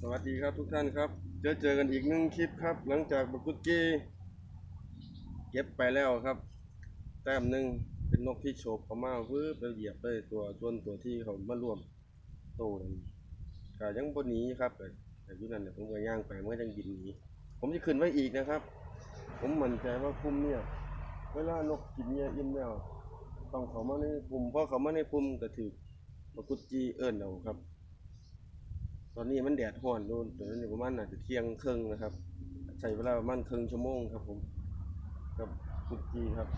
สวัสดีครับทุกท่านครับ เจอเจอกันอีกหนึ่งคลิปครับ หลังจากบักุดกี้เก็บไปแล้วครับ แต้มหนึ่งเป็นนกที่โฉบเขามาวืบแล้วเหยียบเลยตัวส่วนตัวที่เขามาร่วมโตนั่นก็ยังบนนี้ครับแต่ยุนั่นเนี่ยผมก็ย่างไปเมันก็ยังบินหนีผมจะขึ้นไว้อีกนะครับ ผมมั่นใจว่าภูมิเนี่ย เวลานกกินเนี่ยอิ่มแล้ว ต้องเขามาในภูมิเพราะเขามาในภูมิก็ถือบักกุดจีเอิ้นเอาครับ ตอนนี้มันแดดร้อนโดนตอนนี้ประมาณน่าจะเที่ยงครึ่งนะครับ ใช้เวลาประมาณครึ่งชั่วโมงครับ ผมกับกุดจีครับ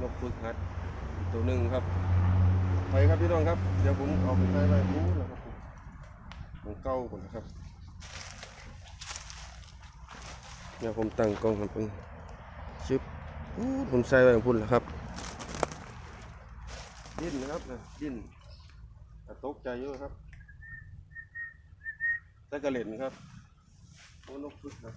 นกฝึกหัดตัวหนึ่งครับไปครับพี่น้องครับ เดี๋ยวผมเอาไปใช้ไรรู้นะครับผมมันเก้าก่อนนะครับเดี๋ยวผมตั้งกล้องครับชึบผมใส่ไว้พุ่นแล้วครับ ดิ้นนะครับดิ้นตกใจเยอะครับตะกระเหล่นครับโอ้นกพึกครับ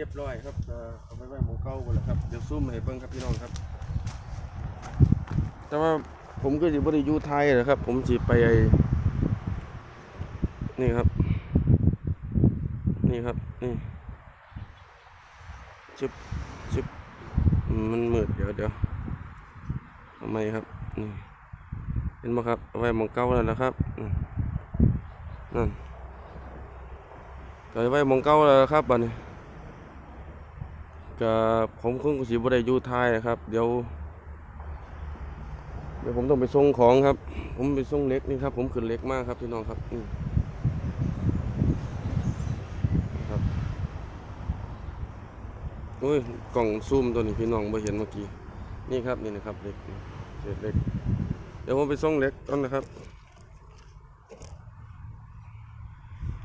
เรียบร้อยครับเอาไปไว้หมองเก้าหมดแล้วครับเดี๋ยวซุ่มให้เบิ่งครับพี่น้องครับ แต่ว่าผมก็สิบ่ได้อยู่ไทยนะครับ ผมสิไปไอ้นี่ครับ นี่ครับนี่ชึบชึบมันมืดเดี๋ยวเดี๋ยวทำไมครับนี่เห็นไหมครับเอาไว้หมองเก้าแล้วนะครับนั่นก็เอาไว้หมองเก้าแล้วครับบัดนี้ ก็ผมคงสิบ่ได้อยู่ไทยนะครับ เดี๋ยว เดี๋ยวผมต้องไปส่งของครับ ผมไปส่งเล็กนี่ครับ ผมขึ้นเล็กมากครับพี่น้องครับอืครับโอ้ยกล่องซูมตัวนี้พี่น้องไ่เห็นเมื่อกี้นี่ครับนี่นะครับเล็กเศษเล็ก เดี๋ยวผมไปส่งเล็กก่อนนะครับ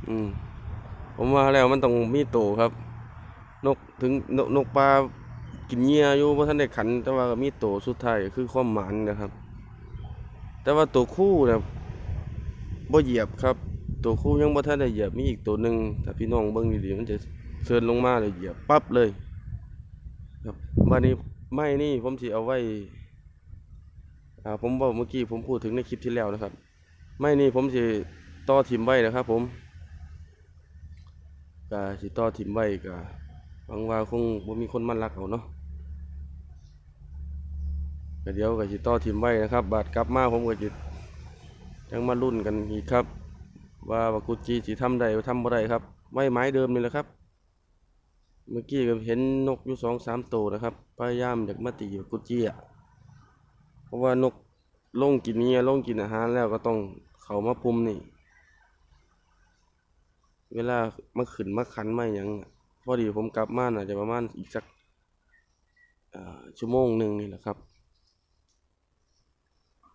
อืมผมว่าแล้วมันต้องมีโตครับ นกถึงนกนกปลากินเหยื่อยู่เพราะท่านได้ขัน แต่ว่ามีโตวสุดท้ายก็คือความหมานนะครับ แต่ว่าตัวคู่นี่ยบ่เหยียบครับ ตัวคู่ยังบ่ทันได้เหยียบมีอีกตัวหนึ่งถ้าพี่น้องเบิ่งดีๆมันจะเชิญลงมาเลยเหยียบปั๊บเลย ครับวันนี้ไม้นี่ผมสิเอาไว้อ่าผมบอกเมื่อกี้ผมพูดถึงในคลิปที่แล้วนะครับ ไม้นี่ผมสิต่อทิมไว้นะครับ ผมก็สิต่อทิมไว้ก็ หวังว่าคงบ่มีคนมันรักเอาเนาะก็เดี๋ยวก็สิต่อทิมไว้นะครับ บาดกลับมาผมก็สิยังมาลุ้นกันอีกครับ ว่าวากุจิสิทำได้ทำบ่ได้ครับ ไม้ไม้เดิมนี่แหละครับ เมื่อกี้ก็เห็นนกอยู่สองสามตัวนะครับ พยายามอยากมาตีกุจิอะเพราะว่านกลงกินเนี้ยลงกินอาหารแล้วก็ต้องเขามาพุ่มนี่ เวลามาขึ้นมาขันมาหยังอะ พอดีผมกลับมาน่าจจะประมาณอีกสักชั่วโมงหนึ่งนี่แหละครับ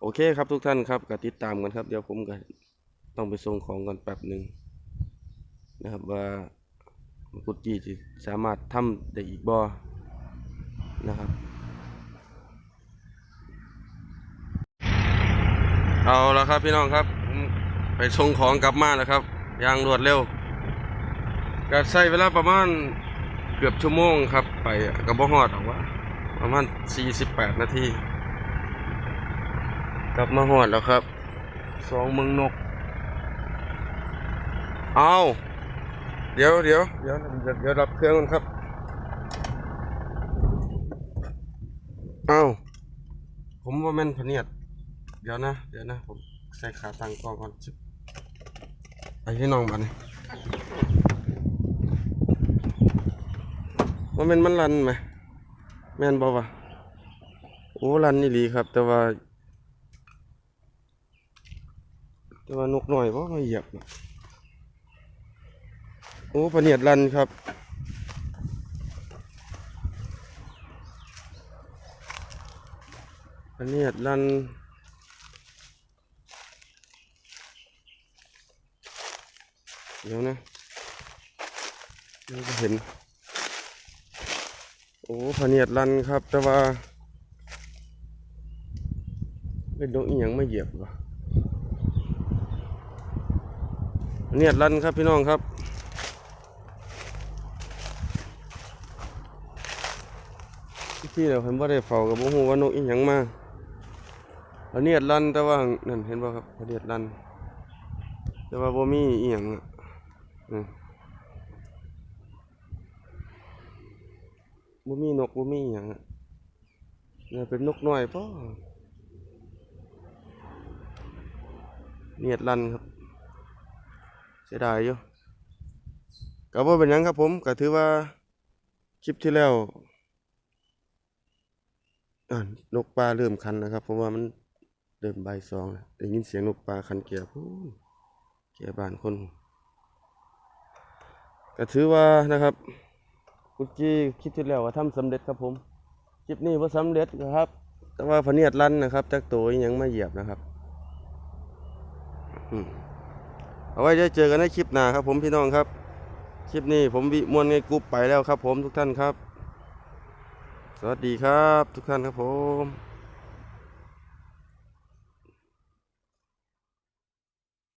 โอเคครับทุกท่านครับก็ติดตามกันครับ เดี๋ยวผมก็ต้องไปส่งของกันแป๊บหนึ่งนะครับว่ากุดจีจะสามารถทำได้อีกบ่นะครับเอาแล้วครับพี่น้องครับ ไปส่งของกลับมาแล้วครับอย่างรวดเร็ว ก็ใช้เวลาประมาณเกือบชั่วโมงครับ ไปกับบ่ฮอดหรอกว่า ประมาณ 48 นาที กลับมาหอดแล้วครับสองเมืองนก เอาเดี๋ยวเดี๋ยวเดี๋ยวเดี๋ยวเดี๋ยวรับเครื่องก่อนครับ เอาผมว่าแม่นพเนียด เดี๋ยวนะ เดี๋ยวนะ ผมใส่ขาตั้งกล้องก่อนชิบไปที่น้องบัดน ว่าม่นมันรันไหมแม่นบ่วะโอ้รันนี่หลีครับ แต่ว่า แต่ว่านกหน่อยว่ามาเหยียบโอ้ปะเนียดรันครับปะเนียดรันเดี๋ยวนะเดี๋ยวจะเห็น โอ้พะเนียดรันครับ แต่ว่าเป็นนกอีหยังไม่เหยียบวะเนียดรันครับพี่น้องครับที่เราเห็นว่าได้เฝ้ากับโมโหว่านกอีหยังมาเนียดรันแต่ว่านั่นเห็นบ่ครับอันเนียดรันแต่ว่าบ่มีอีหยังอะอืม บ่มีนกบ่มีอีหยังเนี่ยเป็นนกน้อยป่เนียดรันครับ เสียดายอยู่ก็บ่เป็นยังครับผมก็ถือว่าคลิปที่แล้วนกปลาเริ่มคันนะครับ เพราะว่ามันเริ่มบ่ายสองแล้วได้ยินเสียงนกปลาคันเกียร์พูเกียร์บานคนก็ถือว่านะครับ กุกกี้คิดที่แล้วว่าทำสำเร็จครับผมคลิปนี้ว่าสำเร็จนะครับ แต่ว่าพเนียดลั่นนะครับจากตัวยังไม่เหยียบนะครับเอาไว้ได้เจอกันในคลิปหน้าครับ ผมพี่น้องครับ คลิปนี้ผมวิมวลไงกรุ๊ปไปแล้วครับ ผมทุกท่านครับ สวัสดีครับ ทุกท่านครับผม